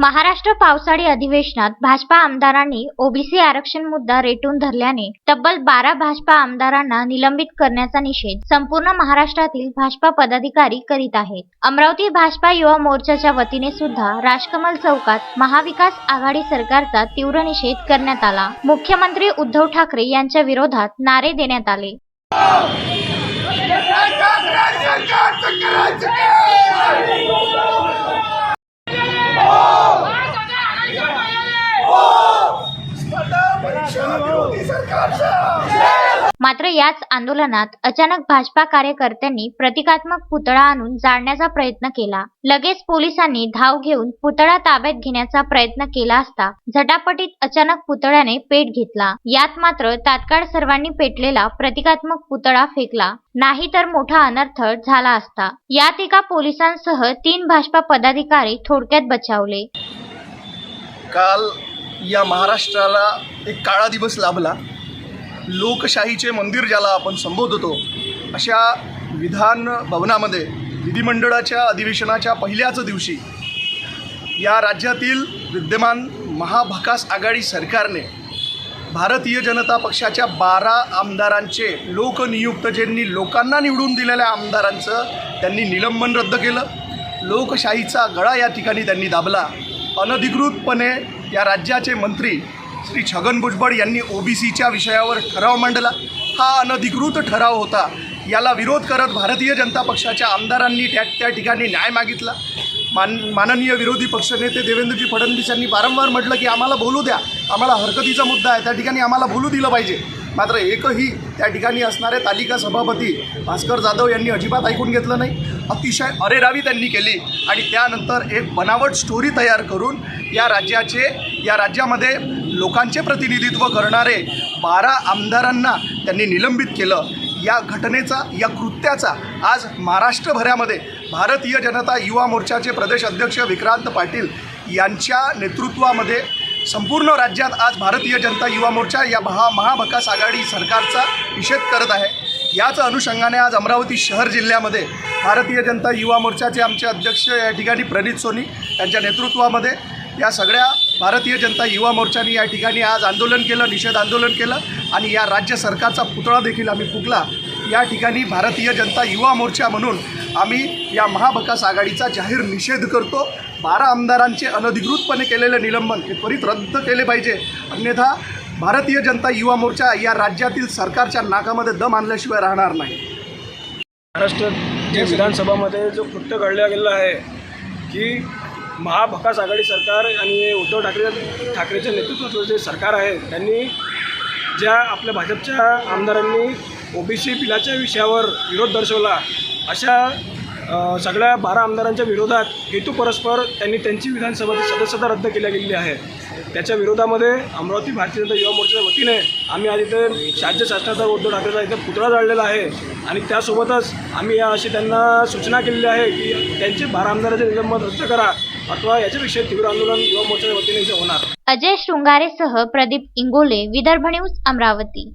महाराष्ट्र पावसाळी अधिवेशनात भाजपा आमदारांनी ओबीसी आरक्षण मुद्दा रेटून धरल्याने तब्बल बारा भाजपा आमदारांना निलंबित करण्याचा निषेध संपूर्ण महाराष्ट्रातील भाजपा पदाधिकारी करीत आहेत. अमरावती भाजपा युवा मोर्चाच्या वतीने सुद्धा राजकमल चौकात महाविकास आघाडी सरकारचा तीव्र निषेध करण्यात आला. मुख्यमंत्री उद्धव ठाकरे यांच्या विरोधात नारे देण्यात आले. याच आंदोलनात अचानक भाजपा कार्यकर्त्यांनी प्रतिकात्मक पुतळा आणून जाळण्याचा प्रयत्न केला. लगेच पोलिसांनी धाव घेऊन पुतळा ताब्यात घेण्याचा प्रयत्न केला असता झटापटीत अचानक पुतळ्याने पेट घेतला. यात मात्र तात्काळ सर्वांनी पेटलेला प्रतिकात्मक पुतळा फेकला. नाही तर मोठा अनर्थ झाला असता. यात एका पोलिसांसह तीन भाजपा पदाधिकारी थोडक्यात बचावले. काल या महाराष्ट्राला एक काळा दिवस लाभला. लोकशाहीचे मंदिर ज्याला आपण संबोधतो अशा विधान भवनामध्ये विधिमंडळाच्या अधिवेशनाच्या पहिल्याच दिवशी या राज्यातील विद्यमान महाभकास आघाडी सरकारने भारतीय जनता पक्षाच्या बारा आमदारांचे लोकनियुक्त ज्यांनी लोकांना निवडून दिलेल्या आमदारांचं त्यांनी निलंबन रद्द केलं. लोकशाहीचा गळा या ठिकाणी त्यांनी दाबला. अनधिकृतपणे या राज्याचे मंत्री श्री छगन भुजबळ यांनी ओबीसीच्या विषयावर ठराव मांडला. हा अनधिकृत ठराव होता. याला विरोध करत भारतीय जनता पक्षाच्या आमदारांनी त्या त्या ठिकाणी न्याय मागितला. मान माननीय विरोधी पक्षनेते देवेंद्रजी फडणवीस यांनी वारंवार म्हटलं की आम्हाला बोलू द्या. आम्हाला हरकतीचा मुद्दा आहे. त्या ठिकाणी आम्हाला बोलू दिलं पाहिजे. मात्र एकही त्या ठिकाणी असणारे तालिका सभापती भास्कर जाधव यांनी अजिबात ऐकून घेतलं नाही. अतिशय अरेरावी त्यांनी केली. आणि त्यानंतर एक बनावट स्टोरी तयार करून या राज्याचे या राज्यामध्ये लोकांचे प्रतिनिधित्व करणारे बारा आमदारांना त्यांनी निलंबित केलं. या घटनेचा या कृत्याचा आज महाराष्ट्रभरामध्ये भारतीय जनता युवा मोर्चाचे प्रदेश अध्यक्ष विक्रांत पाटील यांच्या नेतृत्वामध्ये संपूर्ण राज्यात आज भारतीय जनता युवा मोर्चा या महा महाभकास आघाडी सरकारचा निषेध करत आहे. याच अनुषंगाने आज अमरावती शहर जिल्ह्यामध्ये भारतीय जनता युवा मोर्चाचे आमचे अध्यक्ष या ठिकाणी प्रणित सोनी यांच्या नेतृत्वामध्ये या सगळ्या भारतीय जनता युवा मोर्चाने या ठिकाणी आज आंदोलन केलं निषेध आंदोलन केलं आणि या राज्य सरकारचा पुतळा देखील आम्ही फुकला या ठिकाणी भारतीय जनता युवा मोर्चा म्हणून आम्ही या महाबकास आघाडीचा जाहीर निषेध करतो. बारा आमदारांचे अनधिकृतपणे केलेले निलंबन हे त्वरित रद्द केले पाहिजे. अन्यथा भारतीय जनता युवा मोर्चा या राज्यातील सरकारच्या नाकामध्ये दम आणल्याशिवाय राहणार नाही. महाराष्ट्र विधानसभामध्ये जो कृत्य घडलं गेलं आहे की महाभकास आघाडी सरकार आणि उद्धव ठाकरे ठाकरेच्या नेतृत्वाचं जे सरकार आहे त्यांनी ज्या आपल्या भाजपच्या आमदारांनी ओबीसी बिलाच्या विषयावर विरोध दर्शवला अशा सगळ्या बारा आमदारांच्या विरोधात हेतुपरस्पर त्यांनी त्यांची विधानसभेची सदस्यता रद्द केल्या गेलेली आहे. त्याच्या विरोधामध्ये अमरावती भारतीय जनता युवा मोर्चाच्या वतीने आम्ही आज इथे राज्य शासनाचा उद्धव ठाकरेचा इथे पुतळा जाळलेला आहे. आणि त्यासोबतच आम्ही या अशी त्यांना सूचना केलेली आहे की त्यांचे बारा आमदाराचे निलंबन रद्द करा अथवा याच्यापेक्षा तीव्र आंदोलन युवा मोर्चाच्या वतीने इथे होणार. अजय शृंगारेसह प्रदीप इंगोले विदर्भ न्यूज अमरावती.